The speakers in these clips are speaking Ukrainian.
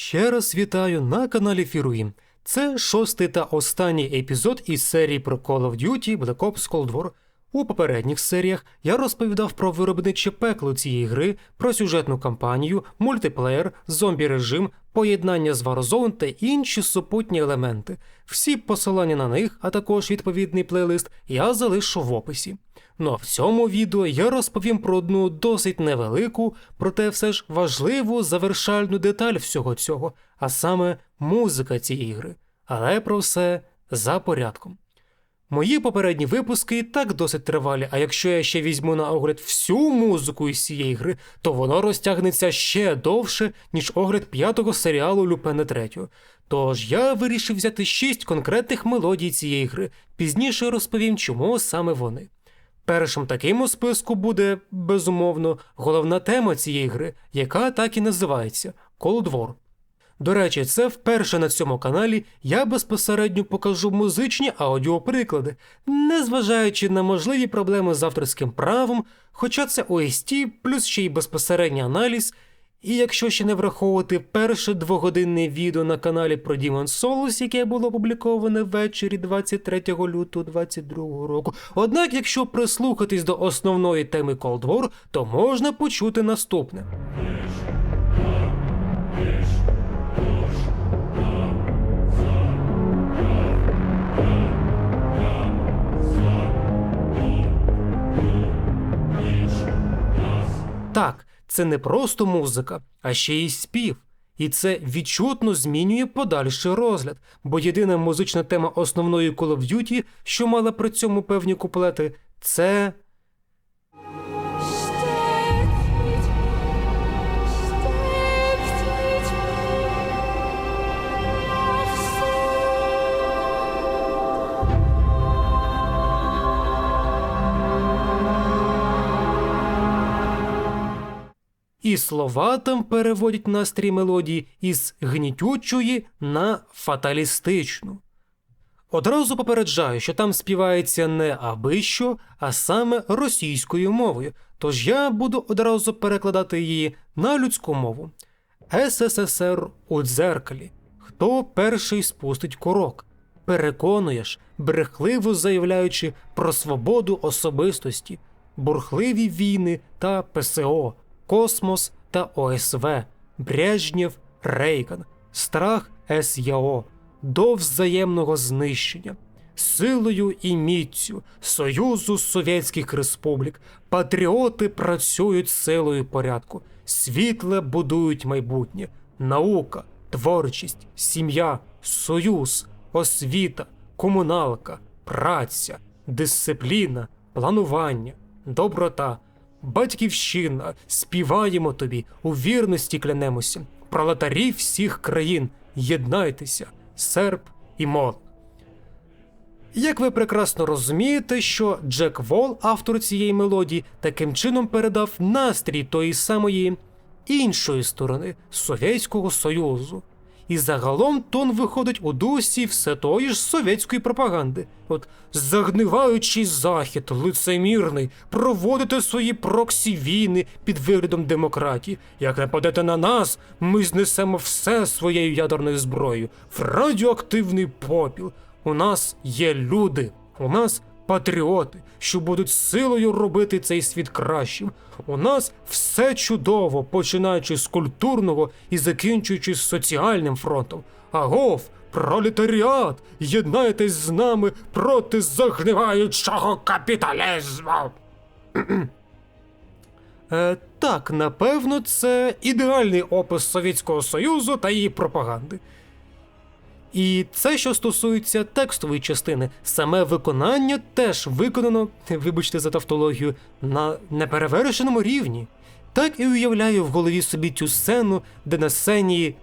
Ще раз вітаю на каналі Фіруїн. Це шостий та останній епізод із серії про Call of Duty Black Ops Cold War. У попередніх серіях я розповідав про виробниче пекло цієї гри, про сюжетну кампанію, мультиплеєр, зомбі режим, поєднання з Warzone та інші супутні елементи. Всі посилання на них, а також відповідний плейлист, я залишу в описі. Ну а в цьому відео я розповім про одну досить невелику, проте все ж важливу завершальну деталь всього цього, а саме музика цієї гри. Але про все за порядком. Мої попередні випуски і так досить тривалі, а якщо я ще візьму на огляд всю музику із цієї гри, то воно розтягнеться ще довше, ніж огляд п'ятого серіалу Люпена третього. Тож я вирішив взяти шість конкретних мелодій цієї гри, пізніше розповім, чому саме вони. Першим таким у списку буде, безумовно, головна тема цієї гри, яка так і називається Cold War. До речі, це вперше на цьому каналі я безпосередньо покажу музичні аудіоприклади, незважаючи на можливі проблеми з авторським правом, хоча це OST, плюс ще й безпосередній аналіз. І якщо ще не враховувати перше двогодинне відео на каналі про Demon Souls, яке було опубліковане ввечері 23 лютого 2022 року. Однак, якщо прислухатись до основної теми Cold War, то можна почути наступне. Так, це не просто музика, а ще й спів. І це відчутно змінює подальший розгляд, бо єдина музична тема основної Call of Duty, що мала при цьому певні куплети, це Слова там переводять настрій мелодії із гнітючої на фаталістичну. Одразу попереджаю, що там співається не аби що, а саме російською мовою, тож я буду одразу перекладати її на людську мову. СССР у дзеркалі. Хто перший спустить курок? Переконуєш, брехливо заявляючи про свободу особистості, бурхливі війни та ПСО. Космос та ОСВ, Брежнєв, Рейган, страх СЯО, до взаємного знищення, силою і міцю Союзу Совєтських Республік, патріоти працюють силою порядку, світле будують майбутнє, наука, творчість, сім'я, союз, освіта, комуналка, праця, дисципліна, планування, доброта. Батьківщина, співаємо тобі, у вірності клянемося, пролетарі всіх країн, єднайтеся, серп і мол. Як ви прекрасно розумієте, що Джек Вол, автор цієї мелодії, таким чином передав настрій тої самої іншої сторони Совєтського Союзу. І загалом тон виходить у дусі все тої ж совєтської пропаганди. От загниваючий захід, лицемірний, проводите свої проксі війни під виглядом демократії. Як нападете на нас, ми знесемо все своєю ядерною зброєю в радіоактивний попіл. У нас є люди, у нас патріоти, що будуть силою робити цей світ кращим. У нас все чудово, починаючи з культурного і закінчуючи з соціальним фронтом. Агов, пролетаріат, єднайтесь з нами проти загниваючого капіталізму. Е, так, напевно, це ідеальний опис Совєтського Союзу та її пропаганди. І це, що стосується текстової частини, саме виконання теж виконано, вибачте за тавтологію, на неперевершеному рівні. Так і уявляю в голові собі цю сцену, де на сцені.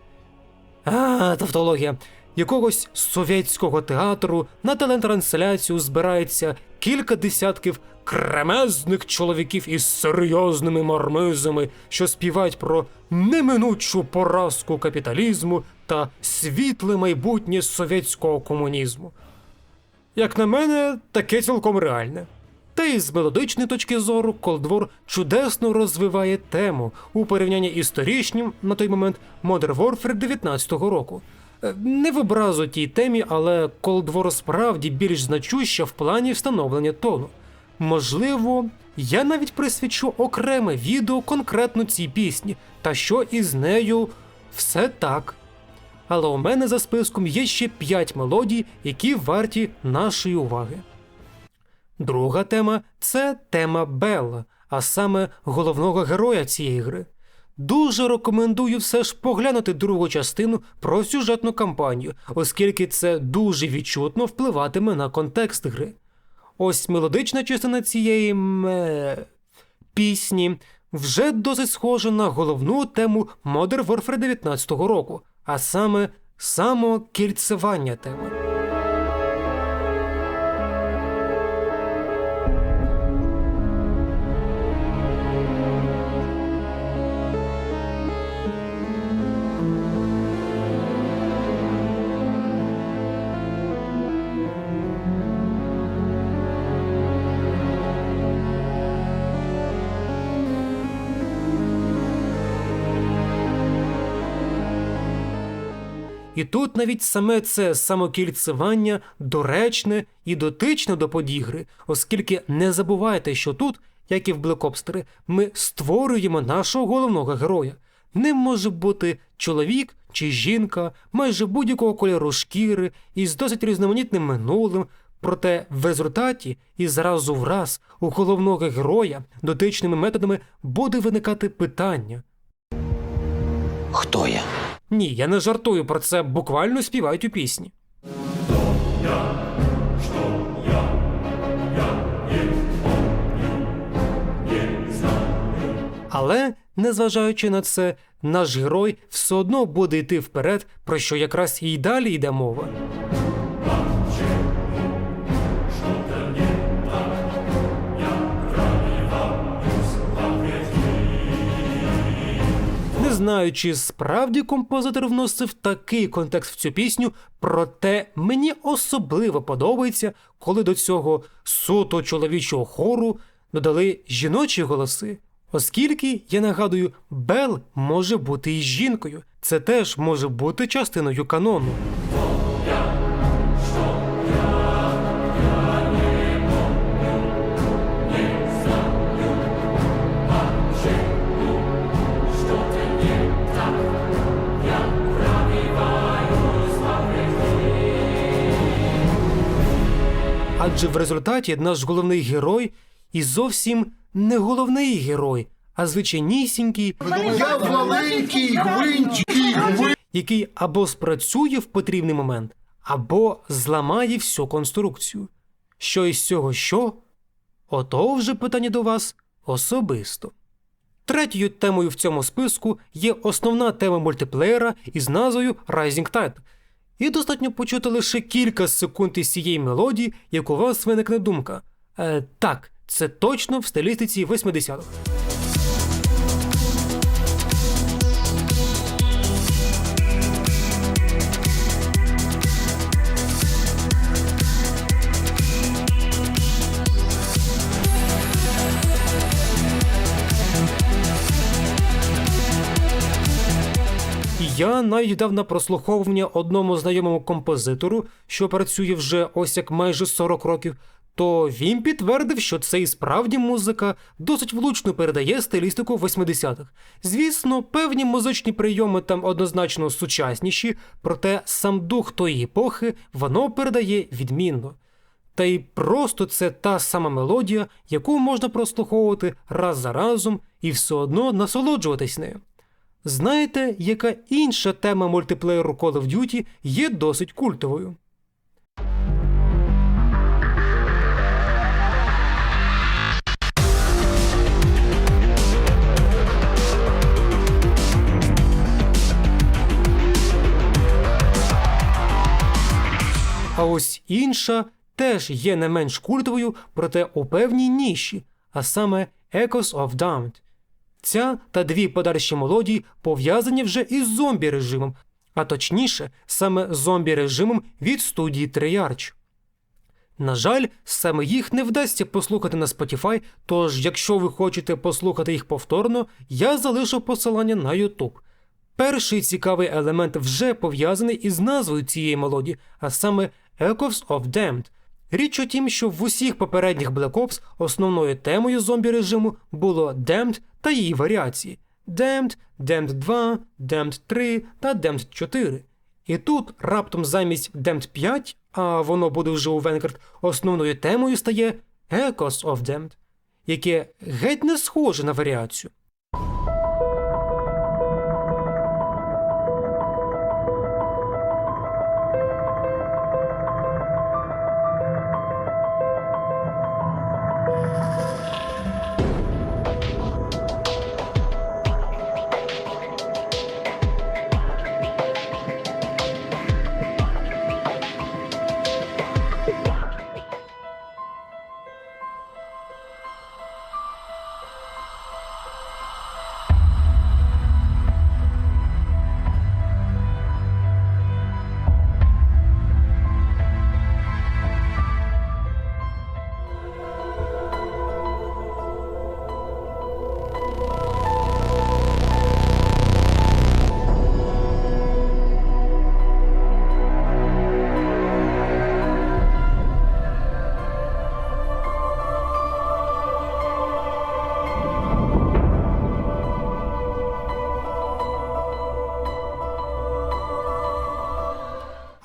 А, тавтологія. Якогось совєтського театру на телетрансляцію збирається кілька десятків кремезних чоловіків із серйозними мармизами, що співають про неминучу поразку капіталізму та світле майбутнє совєтського комунізму. Як на мене, таке цілком реальне. Та й з мелодичної точки зору War чудесно розвиває тему у порівнянні із торішнім на той момент Modern Warfare 19-го року. Е, Не в образу тій темі, але War справді більш значуща в плані встановлення тону. Можливо, я навіть присвячу окреме відео конкретно цій пісні, та що із нею все так. Але у мене за списком є ще 5 мелодій, які варті нашої уваги. Друга тема це тема Белла, а саме головного героя цієї гри. Дуже рекомендую все ж поглянути другу частину про сюжетну кампанію, оскільки це дуже відчутно впливатиме на контекст гри. Ось мелодична частина цієї ме... пісні вже досить схожа на головну тему Modern Warfare 19 року, а саме самокільцевання теми. Тут навіть саме це самокільцевання доречне і дотичне до подігри, оскільки не забувайте, що тут, як і в 3, ми створюємо нашого головного героя. Ним може бути чоловік чи жінка, майже будь-якого кольору шкіри із досить різноманітним минулим. Проте в результаті і зразу враз у головного героя дотичними методами буде виникати питання. Хто я? Ні, я не жартую про це, буквально співають у пісні. Але, незважаючи на це, наш герой все одно буде йти вперед, про що якраз і далі йде мова. Знаю, чи справді композитор вносив такий контекст в цю пісню, проте мені особливо подобається, коли до цього суто чоловічого хору додали жіночі голоси. Оскільки, я нагадую, Бел може бути і жінкою, це теж може бути частиною канону. Адже в результаті наш головний герой і зовсім не головний герой, а звичайнісінький, Я маленький який або спрацює в потрібний момент, або зламає всю конструкцію. Що із цього що? Ото вже питання до вас особисто. Третьою темою в цьому списку є основна тема мультиплеєра із назвою Rising Tide. І достатньо почути лише кілька секунд із цієї мелодії, як у вас виникне думка. Е, так, це точно в стилістиці 80-х. Я навіть на прослуховування одному знайомому композитору, що працює вже ось як майже 40 років, то він підтвердив, що це і справді музика досить влучно передає стилістику 80-х. Звісно, певні музичні прийоми там однозначно сучасніші, проте сам дух тої епохи воно передає відмінно. Та й просто це та сама мелодія, яку можна прослуховувати раз за разом і все одно насолоджуватись нею. Знаєте, яка інша тема мультиплеєру Call of Duty є досить культовою? А ось інша теж є не менш культовою, проте у певній ніші, а саме Echoes of Damned. Ця та дві подальші мелодії пов'язані вже із зомбі режимом, а точніше, саме зомбі режимом від студії Treyarch. На жаль, саме їх не вдасться послухати на Spotify, тож, якщо ви хочете послухати їх повторно, я залишу посилання на YouTube. Перший цікавий елемент вже пов'язаний із назвою цієї мелодії, а саме Echoes of Damned. Річ у тім, що в усіх попередніх Black Ops основною темою зомбі режиму було Damned та її варіації Damned, Damned 2, Damned 3 та Damned 4. І тут раптом замість Damned 5, а воно буде вже у Vanguard, основною темою стає Echoes of Damned, яке геть не схоже на варіацію.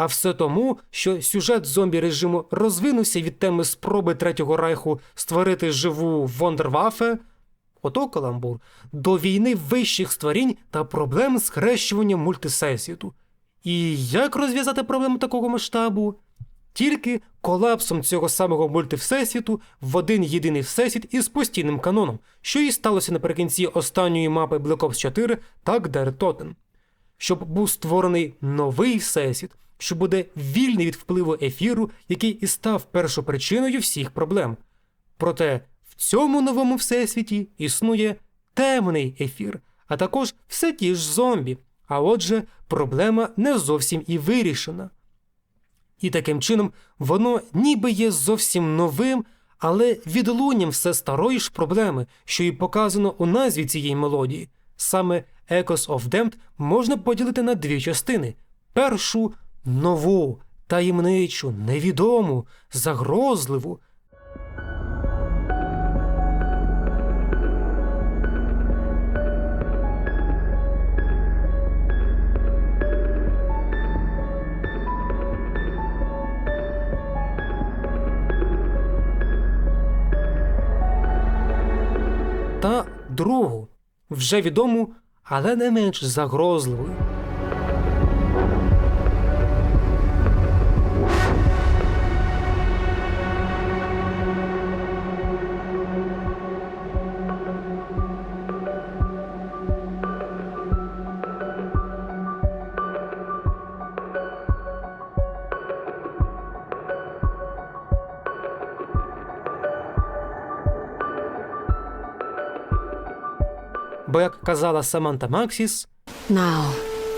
А все тому, що сюжет зомбі режиму розвинувся від теми спроби Третього Райху створити живу Вондервафе, ото каламбур, до війни вищих створінь та проблем з хрещуванням мультисесвіту. І як розв'язати проблему такого масштабу? Тільки колапсом цього самого мультивсесвіту в один єдиний всесвіт із постійним каноном, що і сталося наприкінці останньої мапи Black Ops 4 так Der Toten. Щоб був створений новий всесвіт, що буде вільний від впливу ефіру, який і став першопричиною всіх проблем. Проте в цьому новому всесвіті існує темний ефір, а також все ті ж зомбі. А отже, проблема не зовсім і вирішена. І таким чином воно ніби є зовсім новим, але відлунням все старої ж проблеми, що і показано у назві цієї мелодії. Саме Echoes of Damned можна поділити на дві частини: першу нову, таємничу, невідому, загрозливу. Та другу, вже відому, але не менш загрозливою. Бо, як казала Саманта Максіс, Now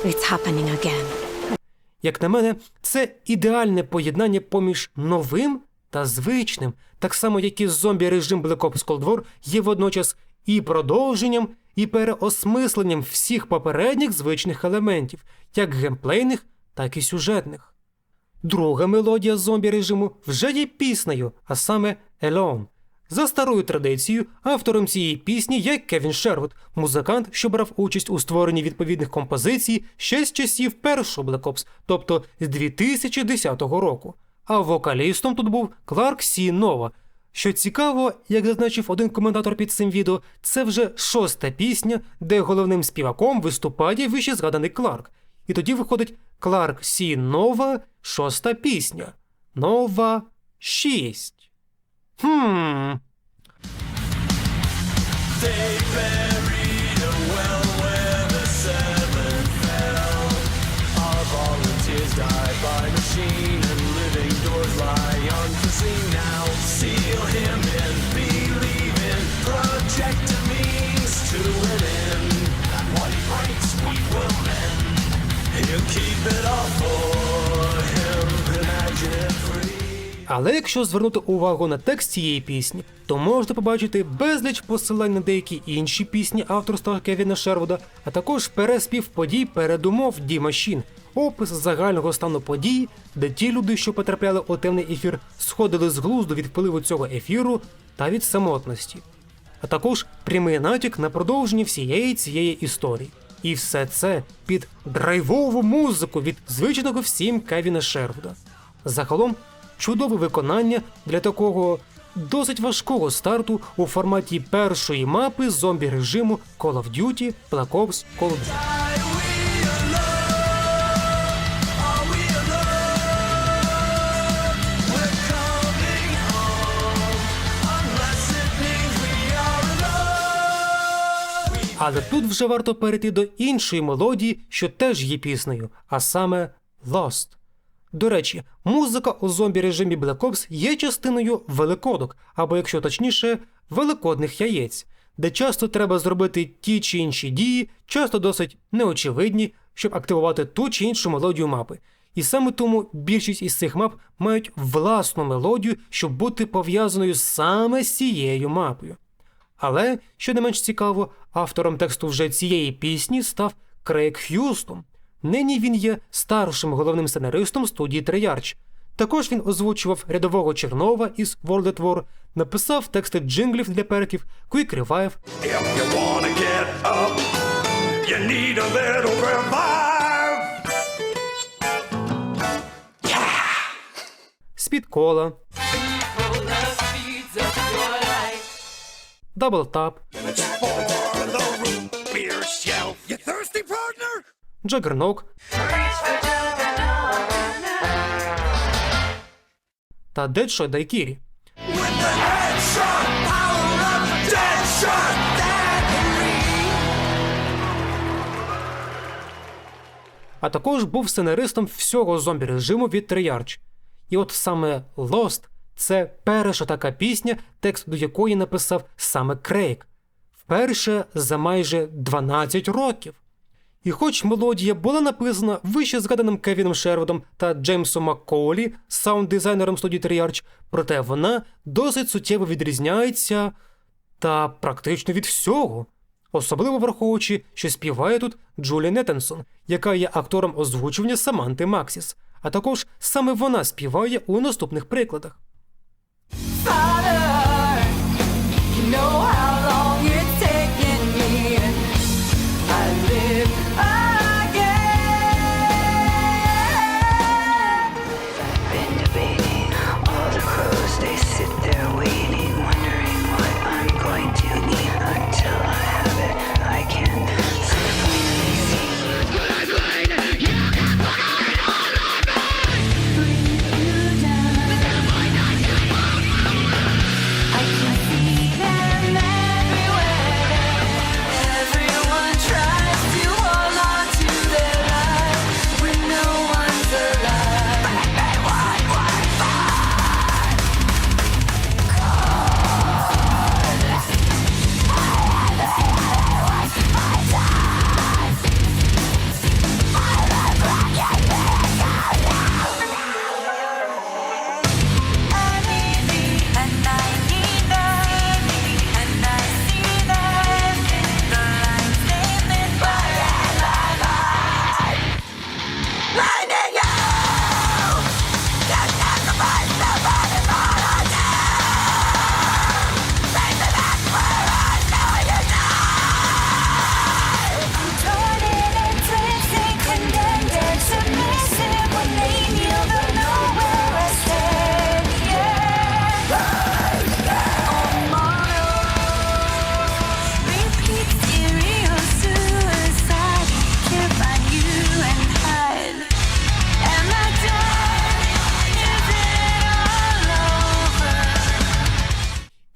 it's happening again. як на мене, це ідеальне поєднання поміж новим та звичним, так само як і зомбі режим Black Ops Cold War є водночас і продовженням, і переосмисленням всіх попередніх звичних елементів, як геймплейних, так і сюжетних. Друга мелодія зомбі режиму вже є піснею, а саме Alone. За старою традицією, автором цієї пісні є Кевін Шервуд, музикант, що брав участь у створенні відповідних композицій ще з часів першого Black Ops, тобто з 2010 року. А вокалістом тут був Кларк Сі Нова. Що цікаво, як зазначив один коментатор під цим відео, це вже шоста пісня, де головним співаком виступає вище згаданий Кларк. І тоді виходить Кларк Сі Нова, шоста пісня. Нова 6. Хм. volunteers die by machine and living doors lie unforeseen now. Seal him in, believe in, project a means to an end. What he we will mend. He'll keep it Але якщо звернути увагу на текст цієї пісні, то можна побачити безліч посилань на деякі інші пісні авторства Кевіна Шервуда, а також переспів подій передумов Ді Машін, опис загального стану подій, де ті люди, що потрапляли у темний ефір, сходили з глузду від впливу цього ефіру та від самотності а також прямий натяк на продовження всієї цієї історії. І все це під драйвову музику від звичного всім Кевіна Шервуда. Загалом, чудове виконання для такого досить важкого старту у форматі першої мапи зомбі режиму Call of Duty Black Ops Cold War. Але тут вже варто перейти до іншої мелодії, що теж є піснею, а саме Lost. До речі, музика у зомбі режимі Black Ops є частиною великодок, або якщо точніше, великодних яєць, де часто треба зробити ті чи інші дії, часто досить неочевидні, щоб активувати ту чи іншу мелодію мапи. І саме тому більшість із цих мап мають власну мелодію, щоб бути пов'язаною саме з цією мапою. Але, що не менш цікаво, автором тексту вже цієї пісні став Крейг Х'юстон. Нині він є старшим головним сценаристом студії Treyarch. Також він озвучував рядового Чернова із World at War, написав тексти джинглів для перків, Quick Revive, If you wanna get Juggernaut та of Deadshot а також був сценаристом всього зомбі режиму від Treyarch. І от саме Lost це перша така пісня, текст до якої написав саме Крейг. Вперше за майже 12 років. І хоч мелодія була написана вище згаданим Кевіном Шервудом та Джеймсом Макколі, саунд-дизайнером студії Treyarch, проте вона досить суттєво відрізняється та практично від всього. Особливо враховуючи, що співає тут Джулі Неттенсон, яка є актором озвучування Саманти Максіс, а також саме вона співає у наступних прикладах.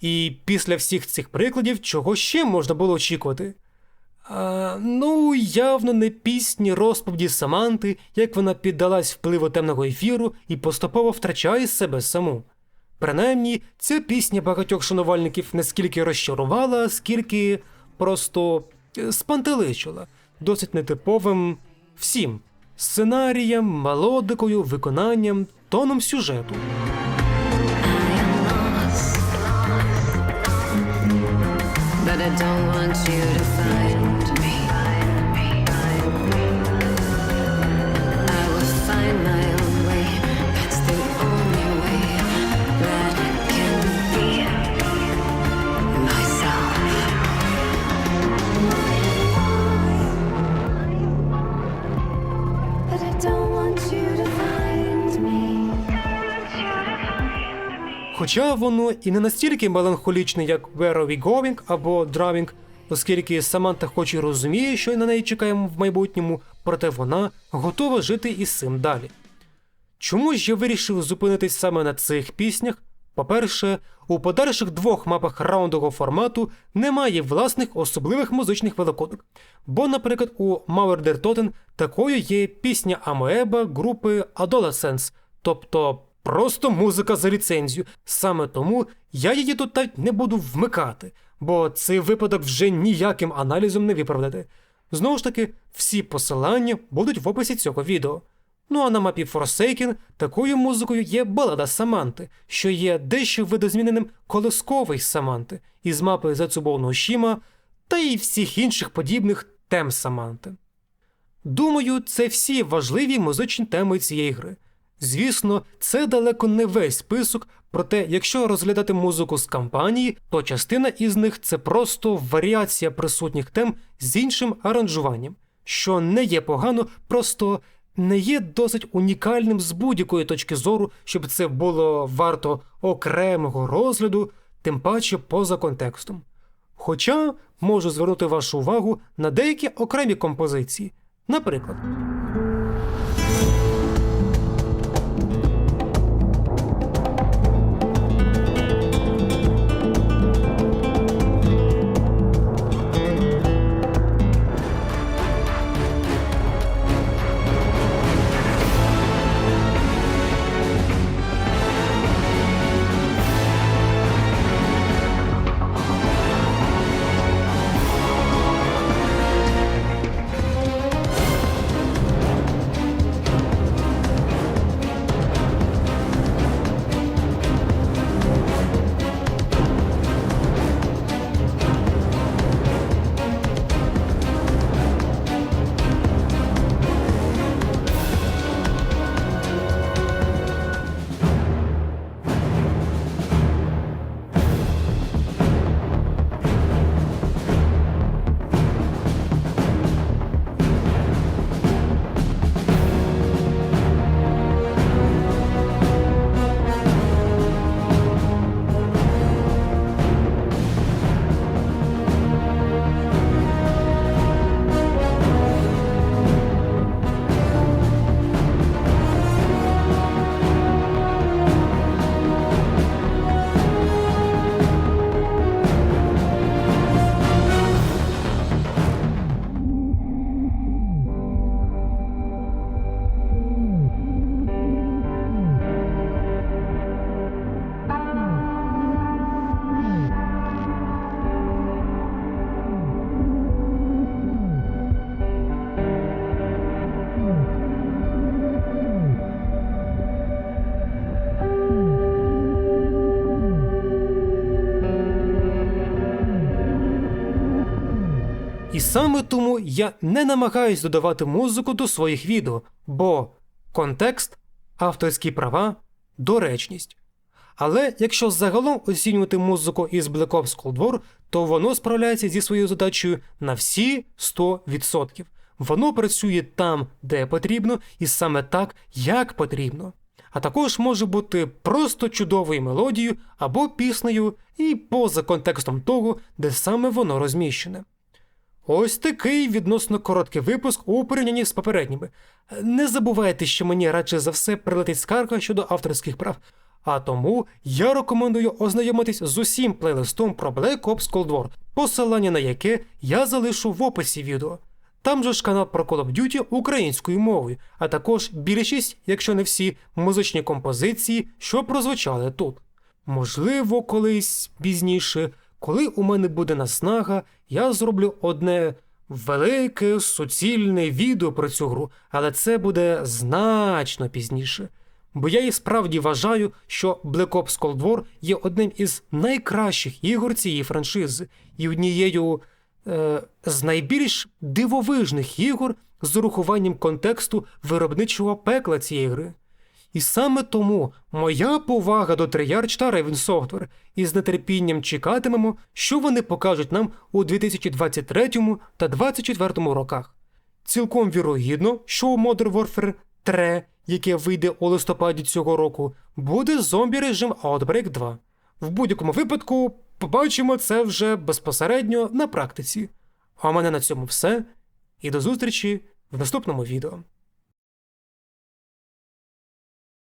І після всіх цих прикладів, чого ще можна було очікувати? А, ну, явно не пісні розповіді Саманти, як вона піддалась впливу темного ефіру і поступово втрачає себе саму. Принаймні, ця пісня багатьох шанувальників не скільки розчарувала, скільки просто е, спантеличила, досить нетиповим всім сценарієм, мелодикою, виконанням, тоном сюжету. I don't want you to find Хоча воно і не настільки меланхолічне, як Where Are We Going або Driving, оскільки Саманта хоч і розуміє, що на неї чекаємо в майбутньому, проте вона готова жити із цим далі. Чому ж я вирішив зупинитись саме на цих піснях? По-перше, у подальших двох мапах раундового формату немає власних особливих музичних великодок. Бо, наприклад, у Mauer der Toten такою є пісня Амоеба групи Adolescence, тобто просто музика за ліцензію. Саме тому я її тут навіть не буду вмикати, бо цей випадок вже ніяким аналізом не виправдати. Знову ж таки, всі посилання будуть в описі цього відео. Ну а на мапі Forsaken такою музикою є балада Саманти, що є дещо видозміненим колосковий Саманти із мапи Зацубовного Шіма та й всіх інших подібних тем Саманти. Думаю, це всі важливі музичні теми цієї гри. Звісно, це далеко не весь список, проте, якщо розглядати музику з кампанії, то частина із них це просто варіація присутніх тем з іншим аранжуванням, що не є погано, просто не є досить унікальним з будь-якої точки зору, щоб це було варто окремого розгляду, тим паче поза контекстом. Хоча можу звернути вашу увагу на деякі окремі композиції. Наприклад, саме тому я не намагаюсь додавати музику до своїх відео, бо контекст, авторські права, доречність. Але якщо загалом оцінювати музику із Black Ops Cold War, то воно справляється зі своєю задачею на всі 100%. Воно працює там, де потрібно, і саме так, як потрібно. А також може бути просто чудовою мелодією або піснею і поза контекстом того, де саме воно розміщене. Ось такий відносно короткий випуск у порівнянні з попередніми. Не забувайте, що мені радше за все прилетить скарга щодо авторських прав, а тому я рекомендую ознайомитись з усім плейлистом про Black Ops Cold War, посилання на яке я залишу в описі відео. Там же ж канал про Call of Duty українською мовою, а також більшість, якщо не всі, музичні композиції, що прозвучали тут. Можливо, колись пізніше, коли у мене буде наснага, я зроблю одне велике суцільне відео про цю гру, але це буде значно пізніше. бо я і справді вважаю, що Black Ops Cold War є одним із найкращих ігор цієї франшизи і однією е, з найбільш дивовижних ігор з урахуванням контексту виробничого пекла цієї гри. І саме тому моя повага до Treyarch та Software і з нетерпінням чекатимемо, що вони покажуть нам у 2023 та 2024 роках. Цілком вірогідно, що у Modern Warfare 3, яке вийде у листопаді цього року, буде зомбі режим Outbreak 2. В будь-якому випадку побачимо це вже безпосередньо на практиці. А у мене на цьому все. І до зустрічі в наступному відео.